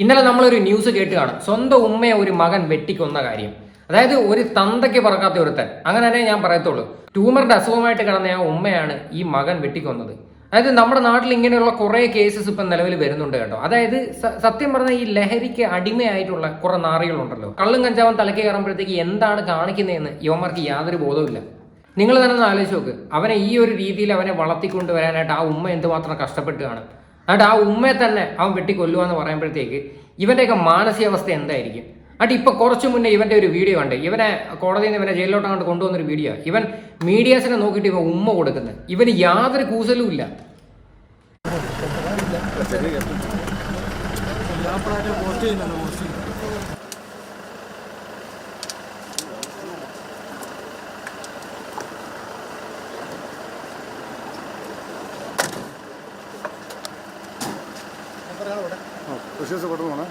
ഇന്നലെ നമ്മളൊരു ന്യൂസ് കേട്ട് കാണും. സ്വന്തം ഉമ്മയെ ഒരു മകൻ വെട്ടിക്കൊന്ന കാര്യം. അതായത് ഒരു തന്തയ്ക്ക് പറക്കാത്ത ഒരുത്തൻ. അങ്ങനെ തന്നെ ഞാൻ പറയത്തുള്ളൂ. ട്യൂമറിന്റെ അസുഖമായിട്ട് കിടന്ന ആ ഉമ്മയാണ് ഈ മകൻ വെട്ടിക്കൊന്നത്. അതായത് നമ്മുടെ നാട്ടിൽ ഇങ്ങനെയുള്ള കുറേ കേസസ് ഇപ്പം നിലവിൽ വരുന്നുണ്ട് കേട്ടോ. അതായത് സത്യം പറഞ്ഞാൽ ഈ ലഹരിക്ക് അടിമയായിട്ടുള്ള കുറെ നാറികളുണ്ടല്ലോ. കള്ളും കഞ്ചാവും തലക്ക് കയറുമ്പോഴത്തേക്ക് എന്താണ് കാണിക്കുന്നതെന്ന് യുവമാർക്ക് യാതൊരു ബോധവുമില്ല. നിങ്ങൾ തന്നെ ഒന്ന് ആലോചിച്ച് നോക്ക്. അവനെ ഈ ഒരു രീതിയിൽ അവനെ വളർത്തിക്കൊണ്ട് വരാനായിട്ട് ആ ഉമ്മ എന്തുമാത്രം കഷ്ടപ്പെട്ട് കാണും എന്നിട്ട് ആ ഉമ്മയെ തന്നെ അവൻ വെട്ടിക്കൊല്ലുക എന്ന് പറയുമ്പോഴത്തേക്ക് ഇവന്റെയൊക്കെ മാനസികാവസ്ഥ എന്തായിരിക്കും? എന്നിട്ട് ഇപ്പൊ കുറച്ചു മുന്നേ ഇവന്റെ ഒരു വീഡിയോ ഉണ്ട് ഇവനെ കോടതിയിൽ നിന്ന് ഇവനെ ജയിലിലോട്ട് അങ്ങോട്ട് കൊണ്ടുവന്നൊരു വീഡിയോ ഇവൻ മീഡിയാസിനെ നോക്കിയിട്ട് ഇവൻ ഉമ്മ കൊടുക്കുന്നത് ഇവന് യാതൊരു കൂസലും ഇല്ല. വിശേഷം കൊടുക്കണേ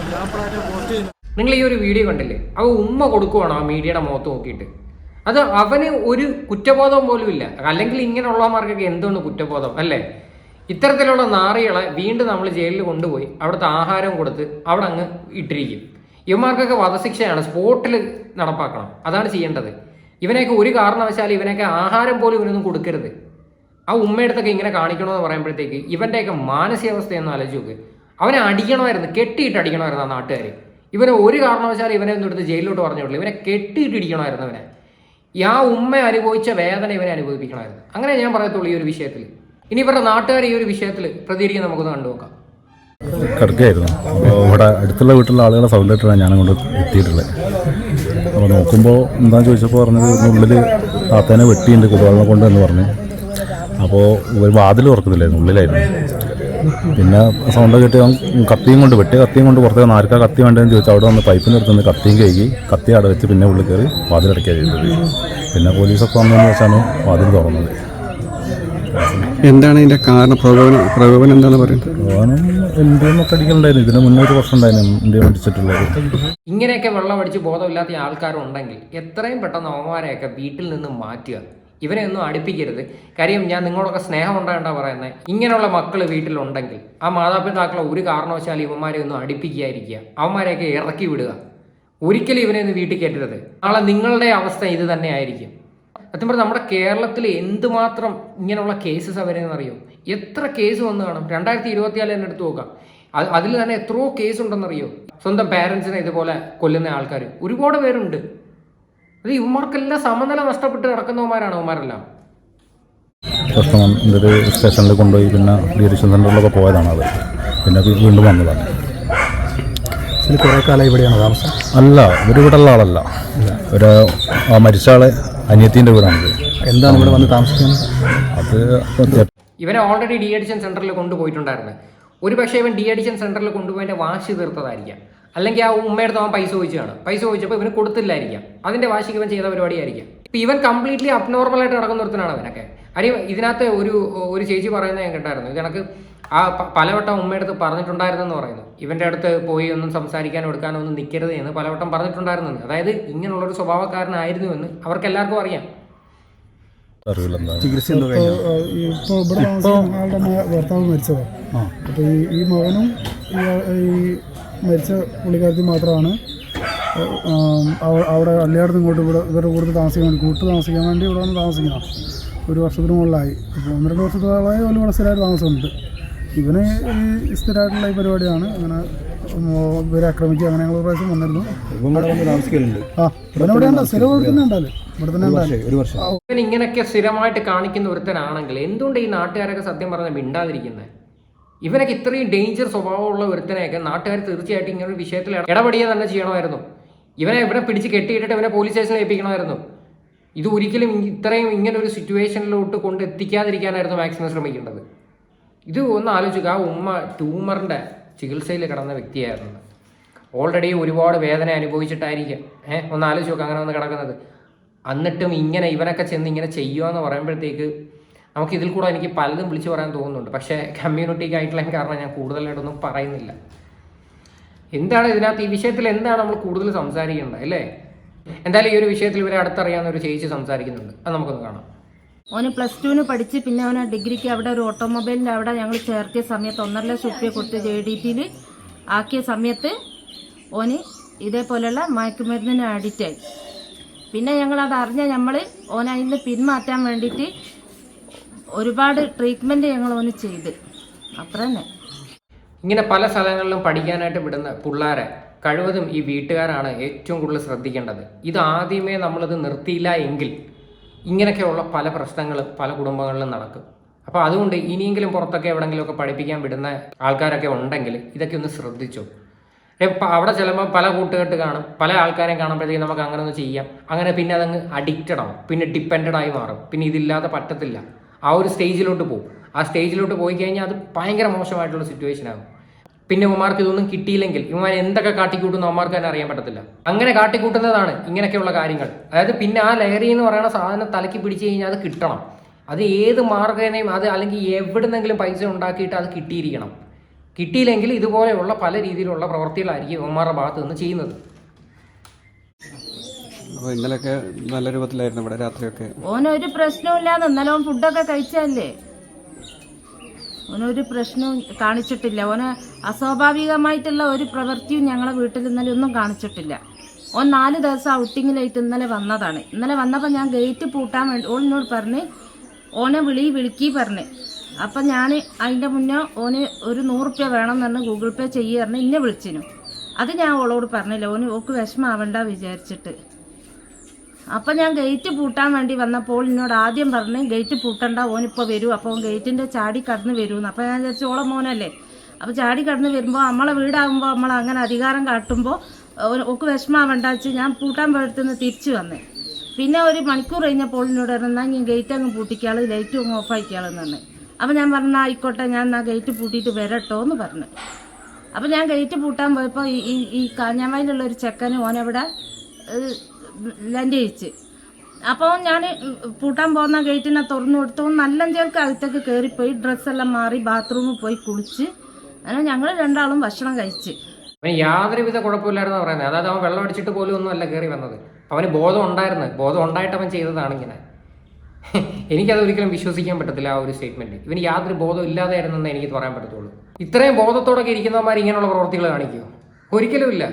എല്ലാപ്പോഴായിട്ട് പോസ്റ്റ് ചെയ്യുന്നുണ്ട് നിങ്ങൾ ഈ ഒരു വീഡിയോ കണ്ടില്ലേ? അവ ഉമ്മ കൊടുക്കുവാണ് ആ മീഡിയയുടെ മുഖത്ത് നോക്കിയിട്ട്. അത് അവന് ഒരു കുറ്റബോധം പോലും ഇല്ല. അല്ലെങ്കിൽ ഇങ്ങനെയുള്ളമാർക്കൊക്കെ എന്തുകൊണ്ട് കുറ്റബോധം അല്ലേ? ഇത്തരത്തിലുള്ള നാറികളെ വീണ്ടും നമ്മൾ ജയിലിൽ കൊണ്ടുപോയി അവിടുത്തെ ആഹാരം കൊടുത്ത് അവിടെ അങ്ങ് ഇട്ടിരിക്കും. ഇവന്മാർക്കൊക്കെ വധശിക്ഷയാണ് സ്പോട്ടിൽ നടപ്പാക്കണം. അതാണ് ചെയ്യേണ്ടത്. ഇവനെയൊക്കെ ഒരു കാരണവശാലും ഇവനെയൊക്കെ ആഹാരം പോലും ഇവനൊന്നും കൊടുക്കരുത്. ആ ഉമ്മയടുത്തൊക്കെ ഇങ്ങനെ കാണിക്കണമെന്ന് പറയുമ്പോഴത്തേക്ക് ഇവന്റെയൊക്കെ മാനസികാവസ്ഥയൊന്നും ആലോചിച്ച് നോക്ക്. അവനെ അടിക്കണമായിരുന്നു കെട്ടിയിട്ട് അടിക്കണമായിരുന്നു ആ നാട്ടുകാർ ഇവനെ ഒരു കാരണവശാലും ഇവനെ ഒന്നും എടുത്ത് ജയിലിലോട്ട് പറഞ്ഞു വിടില്ല ഇവനെ കെട്ടിയിട്ടിരിക്കണമായിരുന്നു അവനെ. ഈ ആ ഉമ്മ അനുഭവിച്ച വേദന ഇവനെ അനുഭവിപ്പിക്കണമായിരുന്നു. അങ്ങനെ ഞാൻ പറയത്തുള്ളൂ ഈ ഒരു വിഷയത്തിൽ ഇനി ഇവരുടെ നാട്ടുകാർ ഈ ഒരു വിഷയത്തിൽ പ്രതികരിക്കാൻ നമുക്കൊന്ന് കണ്ടുനോക്കാം കിടക്കുകയായിരുന്നു അപ്പോൾ ഇവിടെ അടുത്തുള്ള വീട്ടിലുള്ള ആളുകളെ സൗണ്ടിട്ടാണ് ഞാൻ അങ്ങോട്ട് എത്തിയിട്ടുള്ളത്. അപ്പോൾ നോക്കുമ്പോൾ എന്താണെന്ന് ചോദിച്ചപ്പോൾ പറഞ്ഞത് ഉള്ളിൽ താത്തേനെ വെട്ടിയുണ്ട് കുടുംബങ്ങളെ കൊണ്ട് എന്ന് പറഞ്ഞു. അപ്പോൾ ഒരു വാതിൽ തുറക്കുന്നില്ലായിരുന്നു ഉള്ളിലായിരുന്നു. പിന്നെ സൗണ്ട് കിട്ടി കത്തിയും കൊണ്ട് വെട്ടി കത്തിയും കൊണ്ട് പുറത്തേക്ക് വന്ന് ആർക്കാ കത്തി വേണ്ടതെന്ന് ചോദിച്ചാൽ അവിടെ വന്ന് പൈപ്പിന്റെ അടുത്ത് നിന്ന് കത്തിയും കഴുകി കത്തി അവിടെ വെച്ച് പിന്നെ ഉള്ളിൽ കയറി വാതിലടക്കാൻ ചെയ്തത്. പിന്നെ പോലീസൊക്കെ വന്നതെന്ന് വെച്ചാണ് വാതിൽ തുറന്നത്. എന്താണ് ഇതിന്റെ കാരണം? പ്രകോപനം പ്രകോപനം എന്താണ് പറയുന്നത്? എന്തെങ്കിലും ഇന്ത്യന്നൊക്കെ അടിക്കലുണ്ടായിരുന്നു. ഇതിന് മുന്നേ ഒരു വർഷം ഉണ്ടായിരുന്നു ഇന്ത്യ അടിച്ചിട്ടുള്ളത്. ഇങ്ങനെയൊക്കെ വെള്ളം അടിച്ച് ബോധമില്ലാത്ത ആൾക്കാരുണ്ടെങ്കിൽ എത്രയും പെട്ടെന്ന് അവന്മാരെയൊക്കെ വീട്ടിൽ നിന്ന് മാറ്റുക. ഇവരെ ഒന്നും അടുപ്പിക്കരുത്. കാര്യം ഞാൻ നിങ്ങളൊക്കെ സ്നേഹം ഉണ്ടാകേണ്ട പറയുന്നത് ഇങ്ങനെയുള്ള മക്കൾ വീട്ടിലുണ്ടെങ്കിൽ ആ മാതാപിതാക്കളെ ഒരു കാരണവശാലും ഇവന്മാരെ ഒന്നും അടുപ്പിക്കാതിരിക്കുക. അവന്മാരെയൊക്കെ ഇറക്കി വിടുക. ഒരിക്കലും ഇവനെ ഒന്ന് വീട്ടിൽ കയറ്റരുത്. നാളെ നിങ്ങളുടെ അവസ്ഥ ഇത് തന്നെ ആയിരിക്കും. സത്യം പറഞ്ഞാൽ നമ്മുടെ കേരളത്തിൽ എന്തുമാത്രം ഇങ്ങനെയുള്ള കേസസ് അവരെന്നറിയോ എത്ര കേസ് വന്നു കാണും? രണ്ടായിരത്തി ഇരുപത്തിനാല് തന്നെ എടുത്ത് നോക്കാം. അത് അതിൽ തന്നെ എത്രയോ കേസ് ഉണ്ടെന്നറിയോ സ്വന്തം പാരൻസിനെ ഇതുപോലെ കൊല്ലുന്ന ആൾക്കാർ ഒരുപാട് പേരുണ്ട്. അത് ഇവന്മാർക്കെല്ലാം സമനില നഷ്ടപ്പെട്ട് കിടക്കുന്നവന്മാരാണ് അവന്മാരെല്ലാം. പ്രശ്നം ഇതൊരു സ്റ്റേഷനിൽ കൊണ്ടുപോയി പിന്നെ ഡീഡിഷൻ സെന്ററിലൊക്കെ പോയതാണ് അത് പിന്നെ വീണ്ടും വന്നതാണ്. ഇതിൽ കുറെ കാലം ഇവിടെയാണ് താമസം? അല്ല ഒരു ഇവിടെ ഉള്ള ആളല്ല ഒരു മരിച്ച ആളെ അനിയത്തിന്റെ വീടാണിത് എന്താണ് ഇവിടെ വന്ന് താമസിക്കുന്നത്? അത് ഇവനെ ഓൾറെഡി ഡി അഡിഷൻ സെന്ററിൽ കൊണ്ടുപോയിട്ടുണ്ടായിരുന്നു. ഒരു പക്ഷേ ഇവൻ ഡി അഡിഷൻ സെന്ററിൽ കൊണ്ടുപോയതിന്റെ വാശി തീർത്തതായിരിക്കാം. അല്ലെങ്കിൽ ആ ഉമ്മയുടെ അവൻ പൈസ ചോദിച്ചതാണ്. പൈസ ചോദിച്ചപ്പോൾ ഇവന് കൊടുത്തില്ലായിരിക്കാം. അതിന്റെ വാശിക്ക് ഇവൻ ചെയ്ത പരിപാടിയായിരിക്കാം. ഇപ്പൊ ഇവൻ കംപ്ലീറ്റ്ലി അബ്നോർമൽ ആയിട്ട് നടക്കുന്ന ഒരുത്തനാണ് അവനൊക്കെ. കാര്യം ഇതിനകത്ത് ഒരു ഒരു ചേച്ചി പറയുന്നത് ഞാൻ കേട്ടായിരുന്നു ഇതിനക്ക് ആ പലവട്ടം പറഞ്ഞിട്ടുണ്ടായിരുന്നു പറഞ്ഞിട്ടുണ്ടായിരുന്നെന്ന് പറയുന്നു. ഇവന്റെ അടുത്ത് പോയി ഒന്നും സംസാരിക്കാനോ എടുക്കാനോ ഒന്നും നിൽക്കരുത് എന്ന് പലവട്ടം പറഞ്ഞിട്ടുണ്ടായിരുന്നു. അതായത് ഇങ്ങനെയുള്ളൊരു സ്വഭാവക്കാരനായിരുന്നു എന്ന് അവർക്ക് എല്ലാവർക്കും അറിയാം ഇപ്പോൾ ഇവിടെ ആളുടെ ഭർത്താവ് മരിച്ചതാണ് അപ്പോൾ ഈ മകനും ഈ മരിച്ച പുള്ളിക്കാരത്തി മാത്രമാണ്. അവിടെ എല്ലായിടത്തും ഇങ്ങോട്ട് ഇവിടെ ഇവരുടെ കൂടുതൽ താമസിക്കാൻ വേണ്ടി കൂട്ട് താമസിക്കാൻ വേണ്ടി ഇവിടെ വന്ന് താമസിക്കണം. ഒരു വർഷത്തിന് മുകളിലായി. അപ്പോൾ ഒന്ന് രണ്ട് വർഷത്തോളമായി ഒരു ഇവിടെ സ്ഥിരമായിട്ട് താമസമുണ്ട്. ഇവന് ഈ സ്ഥിരമായിട്ടുള്ള ഈ പരിപാടിയാണ്. അങ്ങനെ ഇവരെ ആക്രമിക്കുക അങ്ങനെ ഞങ്ങൾ ഒരു പ്രാവശ്യം വന്നിരുന്നു. ആ ഇവനിവിടെ ഉണ്ട്. സ്ഥിരം ഇവിടെ തന്നെ വർഷം ഇവൻ ഇങ്ങനെയൊക്കെ സ്ഥിരമായിട്ട് കാണിക്കുന്ന ഒരുത്തനാണെങ്കിൽ എന്തുകൊണ്ട് ഈ നാട്ടുകാരൊക്കെ സത്യം പറഞ്ഞാൽ മിണ്ടാതിരിക്കുന്നത് ഇവനൊക്കെ ഇത്രയും ഡേഞ്ചർ സ്വഭാവമുള്ള ഒരുത്തനെയൊക്കെ നാട്ടുകാർ തീർച്ചയായിട്ടും ഇങ്ങനെ ഒരു വിഷയത്തിൽ ഇടപെടുക തന്നെ ചെയ്യണമായിരുന്നു. ഇവനെ ഇവനെ പിടിച്ച് കെട്ടിയിട്ടിട്ട് ഇവനെ പോലീസ് സ്റ്റേഷനിൽ ഏൽപ്പിക്കണമായിരുന്നു. ഇത് ഒരിക്കലും ഇത്രയും ഇങ്ങനെ ഒരു സിറ്റുവേഷനിലോട്ട് കൊണ്ട് എത്തിക്കാതിരിക്കാനായിരുന്നു മാക്സിമം ശ്രമിക്കേണ്ടത്. ഇത് ഒന്ന് ആലോചിക്കുക ആ ഉമ്മ ട്യൂമറിന്റെ ചികിത്സയിൽ കിടന്ന വ്യക്തിയായിരുന്നു. ഓൾറെഡി ഒരുപാട് വേദന അനുഭവിച്ചിട്ടായിരിക്കും. ഏഹ് ഒന്ന് ആലോചിച്ച് നോക്കുക അങ്ങനെ ഒന്ന് കിടക്കുന്നത്. എന്നിട്ടും ഇങ്ങനെ ഇവനൊക്കെ ചെന്ന് ഇങ്ങനെ ചെയ്യുക എന്ന് പറയുമ്പോഴത്തേക്ക് നമുക്ക് ഇതിൽ കൂടെ എനിക്ക് പലതും വിളിച്ചു പറയാൻ തോന്നുന്നുണ്ട്. പക്ഷേ കമ്മ്യൂണിറ്റിക്ക് ആയിട്ടുള്ള കാരണം ഞാൻ കൂടുതലായിട്ടൊന്നും പറയുന്നില്ല. എന്താണ് ഇതിനകത്ത് ഈ വിഷയത്തിൽ എന്താണ് നമ്മൾ കൂടുതൽ സംസാരിക്കേണ്ടത് അല്ലേ? എന്തായാലും ഈ ഒരു വിഷയത്തിൽ ഇവരെ അടുത്തറിയാവുന്ന ഒരു ചേച്ചി സംസാരിക്കുന്നുണ്ട്. അത് നമുക്കൊന്ന് കാണാം. ഓന് പ്ലസ് ടുവിന് പഠിച്ച് പിന്നെ അവന് ഡിഗ്രിക്ക് അവിടെ ഒരു ഓട്ടോമൊബൈലിന്റെ അവിടെ ഞങ്ങൾ ചേർത്തിയ സമയത്ത് ഒന്നര ലക്ഷം റുപ്യ കൊടുത്ത് ജെ ഡി ടിയിൽ ആക്കിയ സമയത്ത് ഓന് ഇതേപോലെയുള്ള മയക്കുമരുന്നിന് അഡിക്റ്റായി പിന്നെ ഞങ്ങൾ അത് അറിഞ്ഞ നമ്മൾ ഓനതിന് പിന്മാറ്റാൻ വേണ്ടിയിട്ട് ഒരുപാട് ട്രീറ്റ്മെന്റ് ഞങ്ങൾ ഒന്ന് ചെയ്ത്. അത്ര തന്നെ. ഇങ്ങനെ പല സ്ഥലങ്ങളിലും പഠിക്കാനായിട്ട് വിടുന്ന പിള്ളേരെ കഴിവതും ഈ വീട്ടുകാരാണ് ഏറ്റവും കൂടുതൽ ശ്രദ്ധിക്കേണ്ടത്. ഇത് ആദ്യമേ നമ്മളിത് നിർത്തിയില്ല എങ്കിൽ ഇങ്ങനെയൊക്കെയുള്ള പല പ്രശ്നങ്ങളും പല കുടുംബങ്ങളിലും നടക്കും. അപ്പോൾ അതുകൊണ്ട് ഇനിയെങ്കിലും പുറത്തൊക്കെ എവിടെയെങ്കിലുമൊക്കെ പഠിപ്പിക്കാൻ വിടുന്ന ആൾക്കാരൊക്കെ ഉണ്ടെങ്കിൽ ഇതൊക്കെ ഒന്ന് ശ്രദ്ധിച്ചു. അവിടെ ചിലപ്പോൾ പല കൂട്ടുകെട്ട് കാണും. പല ആൾക്കാരെയും കാണുമ്പോഴത്തേക്കും നമുക്ക് അങ്ങനെ ഒന്ന് ചെയ്യാം. അങ്ങനെ പിന്നെ അതങ്ങ് അഡിക്റ്റഡ് ആവും. പിന്നെ ഡിപ്പെൻഡഡ് ആയി മാറും. പിന്നെ ഇതില്ലാതെ പറ്റത്തില്ല. ആ ഒരു സ്റ്റേജിലോട്ട് പോകും ആ സ്റ്റേജിലോട്ട് പോയി കഴിഞ്ഞാൽ അത് ഭയങ്കര മോശമായിട്ടുള്ള സിറ്റുവേഷൻ ആകും. പിന്നെ ഉമാർക്ക് ഇതൊന്നും കിട്ടിയില്ലെങ്കിൽ ഇവന്മാർ എന്തൊക്കെ കാട്ടിക്കൂട്ടുന്നു അമ്മമാർക്ക് തന്നെ അറിയാൻ പറ്റത്തില്ല. അങ്ങനെ കാട്ടിക്കൂട്ടുന്നതാണ് ഇങ്ങനെയൊക്കെയുള്ള കാര്യങ്ങൾ. അതായത് പിന്നെ ആ ലഹരി എന്ന് പറയുന്ന സാധനം തലയ്ക്ക് പിടിച്ചു കഴിഞ്ഞാൽ അത് കിട്ടണം. അത് ഏത് മാർഗേനയും അത് അല്ലെങ്കിൽ എവിടുന്നെങ്കിലും പൈസ ഉണ്ടാക്കിയിട്ട് അത് കിട്ടിയിരിക്കണം. കിട്ടിയില്ലെങ്കിൽ ഇതുപോലെയുള്ള പല രീതിയിലുള്ള പ്രവർത്തികളായിരിക്കും ഇവന്മാരുടെ ഭാഗത്ത് നിന്ന് ചെയ്യുന്നത്. അപ്പോൾ ഇന്നലെയൊക്കെ നല്ല രൂപത്തിലായിരുന്നു ഇവിടെ രാത്രിയൊക്കെ. ഓനൊരു പ്രശ്നവുമില്ലാതെ ഇന്നലെ ഓൻ ഫുഡൊക്കെ കഴിച്ചല്ലേ ഓനൊരു പ്രശ്നവും കാണിച്ചിട്ടില്ല. ഓന് അസ്വാഭാവികമായിട്ടുള്ള ഒരു പ്രവൃത്തിയും ഞങ്ങളെ വീട്ടിൽ ഇന്നലെ ഒന്നും കാണിച്ചിട്ടില്ല. ഓൻ നാല് ദിവസം ഔട്ടിങ്ങിലായിട്ട് ഇന്നലെ വന്നതാണ്. ഇന്നലെ വന്നപ്പോൾ ഞാൻ ഗേറ്റ് പൂട്ടാൻ വേണ്ടി ഓളിനോട് പറഞ്ഞ് ഓനെ വിളി വിളിക്കി പറഞ്ഞ്. അപ്പം ഞാൻ അതിന്റെ മുന്നേ ഓന് ഒരു നൂറുപ്യ വേണം എന്ന് ഗൂഗിൾ പേ ചെയ്യുക ഇന്നെ വിളിച്ചിനു. അത് ഞാൻ ഓളോട് പറഞ്ഞില്ല. ഓന് ഓക്ക് വിഷമാവണ്ട വിചാരിച്ചിട്ട്. അപ്പം ഞാൻ ഗേറ്റ് പൂട്ടാൻ വേണ്ടി വന്നപ്പോൾ എന്നോട് ആദ്യം പറഞ്ഞ് ഗേറ്റ് പൂട്ടണ്ട ഓനിപ്പോൾ വരും. അപ്പോൾ ഗേറ്റിന്റെ ചാടി കടന്ന് വരുമെന്ന് അപ്പോൾ ഞാൻ വിചാരിച്ചു മോനല്ലേ? അപ്പോൾ ചാടി കടന്ന് വരുമ്പോൾ നമ്മളെ വീടാകുമ്പോൾ നമ്മൾ അങ്ങനെ അധികാരം കാട്ടുമ്പോൾ ഒക്ക് വിഷമാവണ്ട വെച്ച് ഞാൻ പൂട്ടാൻ പോയടുത്തുനിന്ന് തിരിച്ചു വന്നേ. പിന്നെ ഒരു മണിക്കൂർ കഴിഞ്ഞപ്പോൾ എന്നോട് പറഞ്ഞാൽ ഞാൻ ഗേറ്റ് അങ്ങ് പൂട്ടിക്കാൾ ലൈറ്റ് അങ്ങ് ഓഫ് ആക്കിയാളെന്ന് അപ്പോൾ ഞാൻ പറഞ്ഞ ആയിക്കോട്ടെ ഞാൻ എന്നാൽ ഗേറ്റ് പൂട്ടിയിട്ട് വരട്ടോ എന്ന് പറഞ്ഞു. അപ്പോൾ ഞാൻ ഗേറ്റ് പൂട്ടാൻ പോയപ്പോൾ ഈ- ഈ കാഞ്ഞാമയിലുള്ള ഒരു ചെക്കന് ഓനവിടെ ചെയ്യിച്ച് അപ്പോൾ ഞാൻ പൂട്ടാൻ പോകുന്ന ഗേറ്റിനെ തുറന്നു കൊടുത്തു. നല്ലഞ്ചേർക്ക് അകത്തേക്ക് കയറിപ്പോയി ഡ്രസ്സെല്ലാം മാറി ബാത്റൂമിൽ പോയി കുളിച്ച്. അങ്ങനെ ഞങ്ങൾ രണ്ടാളും ഭക്ഷണം കഴിച്ച്. അവന് യാതൊരുവിധ കുഴപ്പമില്ലായിരുന്നു പറയുന്നത്. അതായത് അവൻ വെള്ളം അടിച്ചിട്ട് പോലും ഒന്നും അല്ല കയറി വന്നത്. അവന് ബോധം ഉണ്ടായിരുന്നു. ബോധം ഉണ്ടായിട്ട് അവൻ ചെയ്തതാണ് ഇങ്ങനെ. എനിക്കത് ഒരിക്കലും വിശ്വസിക്കാൻ പറ്റത്തില്ല ആ ഒരു സ്റ്റേറ്റ്മെന്റ് ഇവന് യാതൊരു ബോധം ഇല്ലാതായിരുന്നെന്ന് എനിക്ക് പറയാൻ പറ്റത്തുള്ളൂ. ഇത്രയും ബോധത്തോടൊക്കെ ഇരിക്കുന്നവന്മാർ ഇങ്ങനെയുള്ള പ്രവർത്തികൾ കാണിക്കുമോ ഒരിക്കലും ഇല്ല.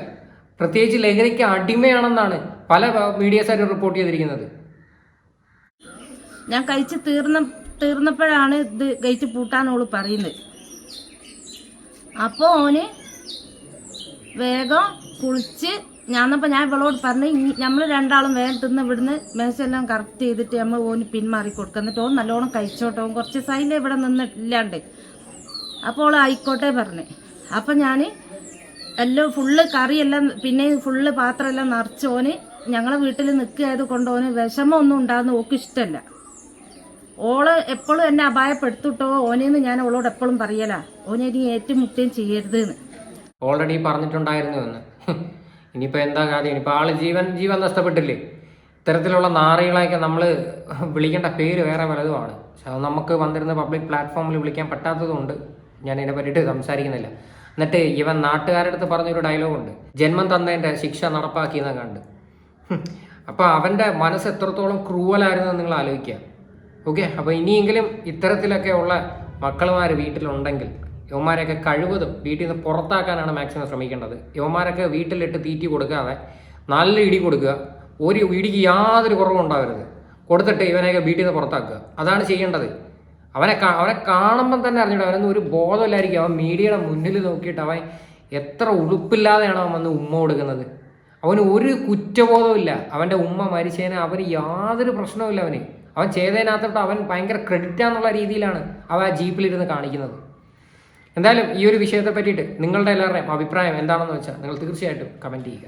പ്രത്യേകിച്ച് ലഹരിക്ക് അടിമയാണെന്നാണ് പല മീഡിയസായിട്ട് റിപ്പോർട്ട് ചെയ്തിരിക്കുന്നത്. ഞാൻ കഴിച്ച് തീർന്ന തീർന്നപ്പോഴാണ് ഇത് കഴിച്ച് പൂട്ടാനോൾ പറയുന്നത്. അപ്പോൾ ഓന് വേഗം കുളിച്ച് ഞാന്നപ്പോൾ ഞാൻ ഇവളോട് പറഞ്ഞു നമ്മൾ രണ്ടാളും വേഗം തിന്ന് ഇവിടുന്ന് മേശെല്ലാം കറക്റ്റ് ചെയ്തിട്ട് നമ്മൾ ഓന് പിന്മാറി കൊടുക്കുക എന്നിട്ട് ഓൻ നല്ലോണം കഴിച്ചോട്ടെ. കുറച്ച് സൈഡിൽ ഇവിടെ നിന്നില്ലാണ്ട് അപ്പോൾ ഓൾ ആയിക്കോട്ടെ പറഞ്ഞു. അപ്പം ഞാൻ എല്ലാം ഫുള്ള് കറിയെല്ലാം പിന്നെ ഫുള്ള് പാത്രമെല്ലാം നിറച്ച് ഓന് ഞങ്ങളെ വീട്ടിൽ നിൽക്കുകയത് കൊണ്ട് ഓന് വിഷമമൊന്നും ഉണ്ടാകുന്ന ഓക്ക് ഇഷ്ടമല്ല ഓൾ എപ്പോഴും എന്നെ അപായപ്പെടുത്തിട്ടോ ഓനെന്ന് ഞാൻ ഓളോട് എപ്പോഴും പറയലാ. ഓനെ ഇനി ഏറ്റുമുട്ടുകയും ചെയ്യരുത് എന്ന് ഓൾറെഡി പറഞ്ഞിട്ടുണ്ടായിരുന്നു എന്ന്. ഇനിയിപ്പോൾ എന്താ കാര്യം? ഇനിയിപ്പോൾ ആൾ ജീവൻ ജീവൻ നഷ്ടപ്പെട്ടില്ലേ? ഇത്തരത്തിലുള്ള നാറികളെയൊക്കെ നമ്മൾ വിളിക്കേണ്ട പേര് വേറെ പലതുമാണ്. പക്ഷെ അത് നമുക്ക് വന്നിരുന്ന പബ്ലിക് പ്ലാറ്റ്ഫോമിൽ വിളിക്കാൻ പറ്റാത്തതുകൊണ്ട് ഞാൻ ഇതിനെ പറ്റിയിട്ട് സംസാരിക്കുന്നില്ല. എന്നിട്ട് ഇവൻ നാട്ടുകാരുടെ അടുത്ത് പറഞ്ഞൊരു ഡയലോഗുണ്ട് ജന്മം തന്നതിന്റെ ശിക്ഷ നടപ്പാക്കിയെന്ന് കണ്ട്. അപ്പോൾ അവന്റെ മനസ്സ് എത്രത്തോളം ക്രൂവലായിരുന്നു നിങ്ങൾ ആലോചിക്കുക. ഓക്കെ അപ്പോൾ ഇനിയെങ്കിലും ഇത്തരത്തിലൊക്കെ ഉള്ള മക്കളുമാർ വീട്ടിലുണ്ടെങ്കിൽ യുവമാരെയൊക്കെ കഴിവതും വീട്ടിൽ നിന്ന് പുറത്താക്കാനാണ് മാക്സിമം ശ്രമിക്കേണ്ടത്. യവന്മാരൊക്കെ വീട്ടിലിട്ട് തീറ്റി കൊടുക്കാതെ നല്ല ഇടി കൊടുക്കുക. ഒരു ഇടിക്ക് യാതൊരു കുറവും ഉണ്ടാവരുത്. കൊടുത്തിട്ട് ഇവനെയൊക്കെ വീട്ടിൽ നിന്ന് പുറത്താക്കുക. അതാണ് ചെയ്യേണ്ടത്. അവനെ അവനെ കാണുമ്പം തന്നെ അറിഞ്ഞിട്ട് അവനൊന്നും ഒരു ബോധമില്ലായിരിക്കും. അവൻ മീഡിയയുടെ മുന്നിൽ നോക്കിയിട്ട് അവൻ എത്ര ഉളുപ്പില്ലാതെയാണ് അവൻ വന്ന് ഉമ്മ കൊടുക്കുന്നത്. അവന് ഒരു കുറ്റബോധമില്ല അവന്റെ ഉമ്മ മരിച്ചതിന് അവന് യാതൊരു പ്രശ്നവുമില്ല അവന്. അവൻ ചെയ്തതിനകത്തോട്ട് അവൻ ഭയങ്കര ക്രെഡിറ്റാന്നുള്ള രീതിയിലാണ് അവൻ ആ ജീപ്പിലിരുന്ന് കാണിക്കുന്നത്. എന്തായാലും ഈ ഒരു വിഷയത്തെ പറ്റിയിട്ട് നിങ്ങളുടെ എല്ലാവരുടെയും അഭിപ്രായം എന്താണെന്ന് വെച്ചാൽ നിങ്ങൾ തീർച്ചയായിട്ടും കമന്റ് ചെയ്യുക.